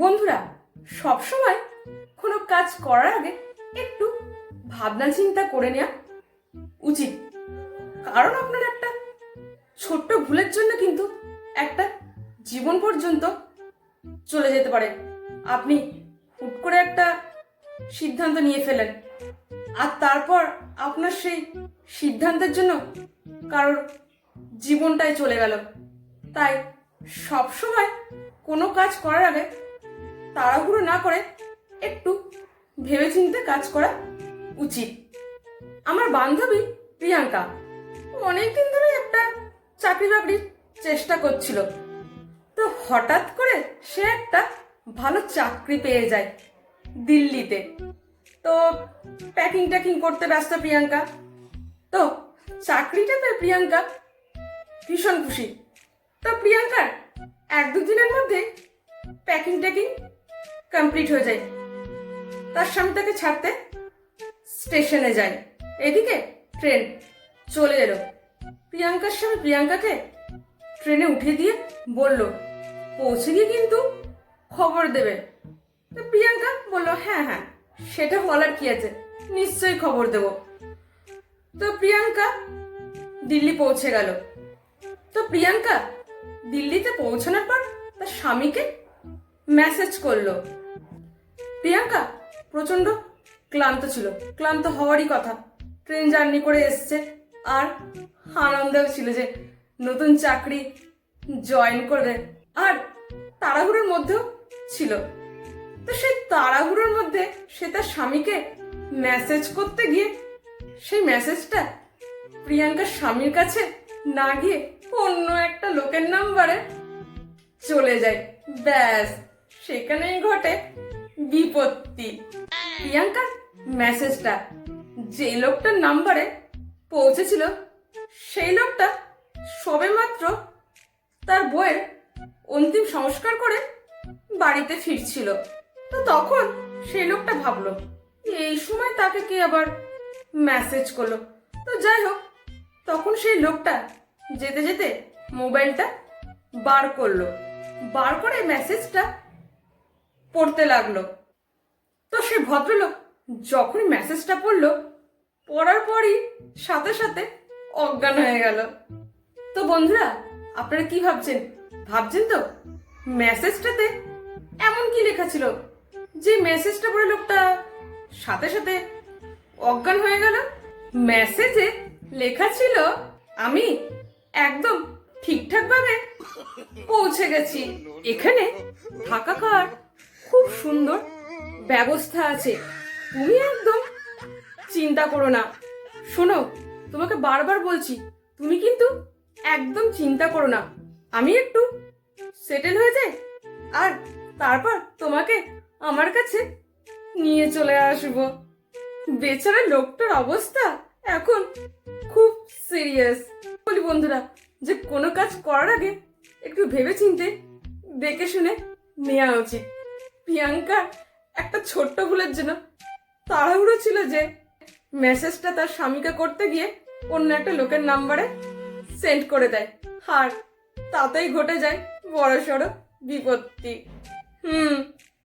বন্ধুরা, সবসময় কোনো কাজ করার আগে একটু ভাবনা চিন্তা করে নেওয়া উচিত। কারণ আপনার একটা ছোট্ট ভুলের জন্য কিন্তু একটা জীবন পর্যন্ত চলে যেতে পারে। আপনি হুট করে একটা সিদ্ধান্ত নিয়ে ফেলেন আর তারপর আপনার সেই সিদ্ধান্তের জন্য কারোর জীবনটাই চলে গেল। তাই সবসময় কোনো কাজ করার আগে তাড়াহুড়ো না করে একটু ভেবেচিন্তে কাজ করা উচিত। আমার বান্ধবী প্রিয়াঙ্কা অনেকদিন ধরে একটা চাকরি বাকরির চেষ্টা করছিল। তো হঠাৎ করে সে একটা ভালো চাকরি পেয়ে যায় দিল্লিতে। তো প্যাকিং ট্যাকিং করতে ব্যস্ত প্রিয়াঙ্কা। তো চাকরিটা পেয়ে প্রিয়াঙ্কা ভীষণ খুশি। তো প্রিয়াঙ্কার এক দুদিনের মধ্যে প্যাকিং ট্যাকিং কমপ্লিট হয়ে যায়। তার স্বামী তাকে ছাড়তে স্টেশনে যায়। এদিকে ট্রেন চলে এলো। প্রিয়াঙ্কার স্বামী প্রিয়াঙ্কাকে ট্রেনে উঠে দিয়ে বলল, পৌঁছে গিয়ে কিন্তু খবর দেবে। তো প্রিয়াঙ্কা বলল হ্যাঁ হ্যাঁ সেটা বলার কি আছে? নিশ্চয়ই খবর দেব। তো প্রিয়াঙ্কা দিল্লি পৌঁছে গেল। তো প্রিয়াঙ্কা দিল্লিতে পৌঁছানোর পর তার স্বামীকে মেসেজ করল। প্রিয়াঙ্কা প্রচণ্ড ক্লান্ত ছিল। ক্লান্ত হওয়ারই কথা। ট্রেন জার্নি করে এসছে। আর আনন্দেও ছিল যে নতুন চাকরি জয়েন করবে। আর তাড়াহুড়োর মধ্যেও ছিল। তো সেই তাড়াহুড়োর মধ্যে সে তার স্বামীকে মেসেজ করতে গিয়ে সেই মেসেজটা প্রিয়াঙ্কার স্বামীর কাছে না গিয়ে অন্য একটা লোকের নাম্বারে চলে যায়। ব্যাস, সেখানেই ঘটে বিপত্তি। প্রিয়াঙ্কার মেসেজটা যে লোকটার নাম্বারে পৌঁছেছিল, সেই লোকটা সবে মাত্র তার বইয়ের অন্তিম সংস্কার করে বাড়িতে ফিরছিল। তো তখন সেই লোকটা ভাবলো, এই সময় তাকে কে আবার মেসেজ করল? তো যাই হোক, তখন সেই লোকটা যেতে যেতে মোবাইলটা বার করল। বার করে মেসেজটা পড়তে লাগল। তো সে ভদ্রলোক যখনই মেসেজটা পড়ল, পড়ার পরই সাথে সাথে অজ্ঞান হয়ে গেল। তো বন্ধুরা, আপনারা কি ভাবছেন? ভাবছেন তো? মেসেজটাতে এমন কি লেখা ছিল? যে মেসেজটা পড়ে লোকটা সাথে সাথে অজ্ঞান হয়ে গেল? মেসেজে লেখা ছিল, আমি একদম ঠিকঠাক ভাবে পৌঁছে গেছি। এখানে থাকা খাওয়ার খুব সুন্দর ব্যবস্থা আছে। তুমি একদম চিন্তা করো না। শোনো, তোমাকে বারবার বলছি, তুমি কিন্তু একদম চিন্তা করো না। আমি একটু সেটেল হয়ে যাই, আর তারপর তোমাকে আমার কাছে নিয়ে চলে আসব। বেচারা লোকটার অবস্থা এখন খুব সিরিয়াস বলি বন্ধুরা, যে কোনো কাজ করার আগে একটু ভেবে চিনতে দেখে শুনে নেওয়া উচিত। প্রিয়াঙ্কা একটা ছোট্ট ভুলের জন্য তাড়াহুড়ো ছিল যে মেসেজটা তার স্বামীকে করতে গিয়ে অন্য একটা লোকের নাম্বারে সেন্ড করে দেয়। আর তাতেই ঘটে যায় বড় সড়ো বিপত্তি। হুম